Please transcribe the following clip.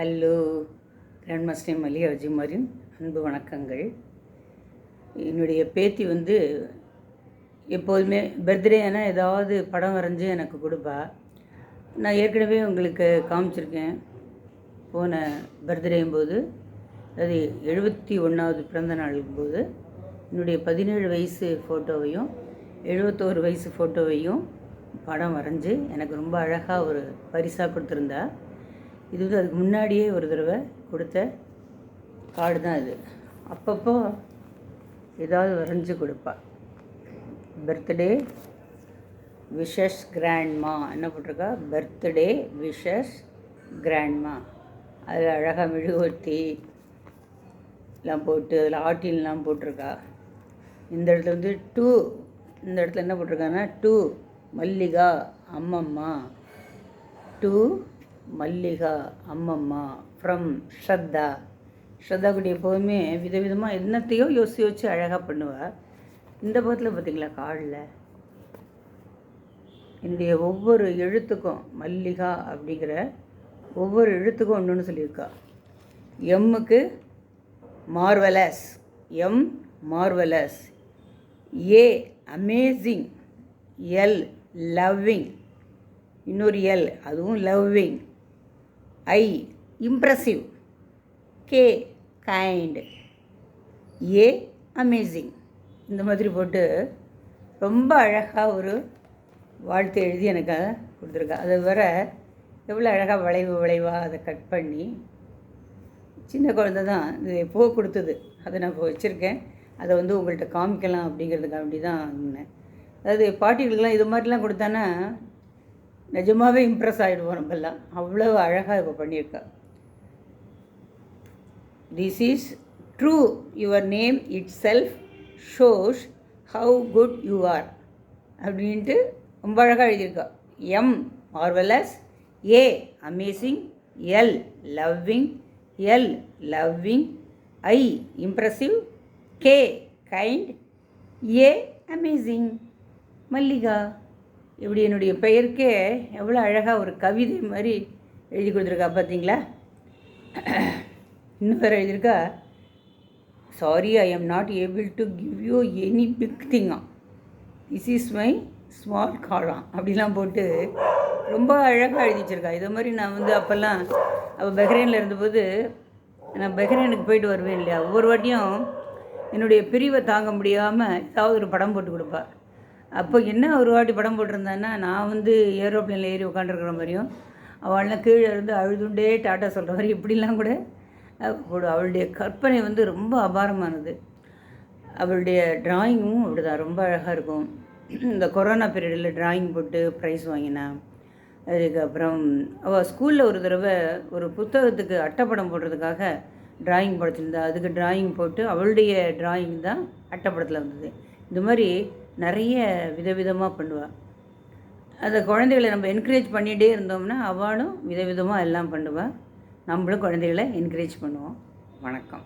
Hello grand master Mallika விஜயகுமாரின் அன்பு வணக்கங்கள். என்னுடைய பேத்தி வந்து எப்போதுமே பர்த்டே ஆனால் ஏதாவது படம் வரைஞ்சி எனக்கு கொடுப்பா. நான் ஏற்கனவே உங்களுக்கு காமிச்சிருக்கேன். போன பர்த்டேயும் போது அது எழுபத்தி ஒன்றாவது பிறந்த நாளுக்கும் போது என்னுடைய பதினேழு வயசு ஃபோட்டோவையும் எழுபத்தோரு வயசு ஃபோட்டோவையும் படம் வரைஞ்சி எனக்கு ரொம்ப அழகாக ஒரு பரிசாக கொடுத்துருந்தா. இது வந்து அதுக்கு முன்னாடியே ஒரு தடவை கொடுத்த கார்டு தான் இது. அப்பப்போ ஏதாவது வரைஞ்சி கொடுப்பா. பர்த்டே விஷஸ் கிராண்ட்மா என்ன போட்டிருக்கா? பர்த்டே விஷஸ் கிராண்ட்மா அதில் அழகாக மெழுகுவர்த்தி எல்லாம் போட்டு அதில் ஆட்டின்லாம் போட்டிருக்கா. இந்த இடத்துல வந்து டூ இந்த இடத்துல என்ன போட்டிருக்காங்கன்னா டூ மல்லிகா அம்மம்மா டூ மல்லிகா அம்மம்மா ஃப்ரம் ஸ்ரத்தா. ஸ்ரத்தா குட்டி எப்போதுமே விதவிதமாக என்னத்தையோ யோசிச்சு யோசிச்சு அழகாக பண்ணுவாள் இந்த பக்கத்தில் பார்த்தீங்களா காலில்? என்னுடைய ஒவ்வொரு எழுத்துக்கும் மல்லிகா அப்படிங்கிற ஒவ்வொரு எழுத்துக்கும் ஒன்று ஒன்று சொல்லியிருக்கா. எம்முக்கு marvellous M marvellous A amazing L loving இன்னொரு எல் அதுவும் loving I impressive K kind A amazing இந்த மாதிரி போட்டு ரொம்ப அழகாக ஒரு வாழ்த்து எழுதி எனக்கு கொடுத்துருக்கா. அதை வர எவ்வளோ அழகாக வளைவு வளைவாக அதை கட் பண்ணி சின்ன குழந்தை தான் இது எப்போ கொடுத்தது. அதை நான் இப்போ வச்சுருக்கேன். அதை வந்து உங்கள்கிட்ட காமிக்கலாம் அப்படிங்கிறதுக்கு அப்படி தான் அதாவது பாட்டிகளுக்கெல்லாம் இது மாதிரிலாம் கொடுத்தான்னா நிஜமாகவே இம்ப்ரெஸ் ஆகிடுவோம் நம்மெல்லாம். அவ்வளோ அழகாக இப்போ பண்ணியிருக்கா. This is true your name itself shows how good you are அப்படின்ட்டு ரொம்ப அழகாக எழுதியிருக்கா. M marvellous A amazing L loving L loving I impressive K kind A amazing Mallika. இப்படி என்னுடைய பெயருக்கே எவ்வளோ அழகாக ஒரு கவிதை மாதிரி எழுதி கொடுத்துருக்கா பார்த்தீங்களா? இன்னும் வேறு எழுதியிருக்கா? Sorry I am not able to give you any big திங்கா this is my small column அப்படிலாம் போட்டு ரொம்ப அழகாக எழுதி வச்சுருக்கா. இதை மாதிரி நான் வந்து அப்போல்லாம் அப்போ பஹ்ரைனில் இருந்தபோது நான் பஹ்ரைனுக்கு போயிட்டு வருவேன் இல்லையா? ஒவ்வொரு வாட்டியும் என்னுடைய பிரிவை தாங்க முடியாமல் ஏதாவது ஒரு படம் போட்டு கொடுப்பா. அப்போ என்ன ஒரு வாட்டி படம் போட்டிருந்தான்னா நான் வந்து ஏரோப்ளேனில் ஏறி உட்காந்துருக்குற மாதிரியும் அவள்லாம் கீழே இருந்து அழுதுண்டே டாட்டா சொல்கிற மாதிரி இப்படிலாம் கூட அவளுடைய கற்பனை வந்து ரொம்ப அபாரமானது. அவளுடைய ட்ராயிங்கும் அப்படிதான் ரொம்ப அழகாக இருக்கும். இந்த கொரோனா பீரியடில் ட்ராயிங் போட்டு ப்ரைஸ் வாங்கினான் அதுக்கப்புறம் அவள் ஸ்கூலில் ஒரு தடவை ஒரு புத்தகத்துக்கு அட்டைப்படம் போடுறதுக்காக ட்ராயிங் படைச்சிருந்தா அதுக்கு ட்ராயிங் போட்டு அவளுடைய ட்ராயிங் தான் அட்டைப்படத்தில் வந்தது. இந்த மாதிரி நிறைய விதவிதமாக பண்ணுவாள் அந்த குழந்தைகளை நம்ம என்கரேஜ் பண்ணிகிட்டே இருந்தோம்னா அவளும் விதவிதமாக எல்லாம் பண்ணுவாள் நம்மளும் குழந்தைகளை என்கரேஜ் பண்ணுவோம். வணக்கம்.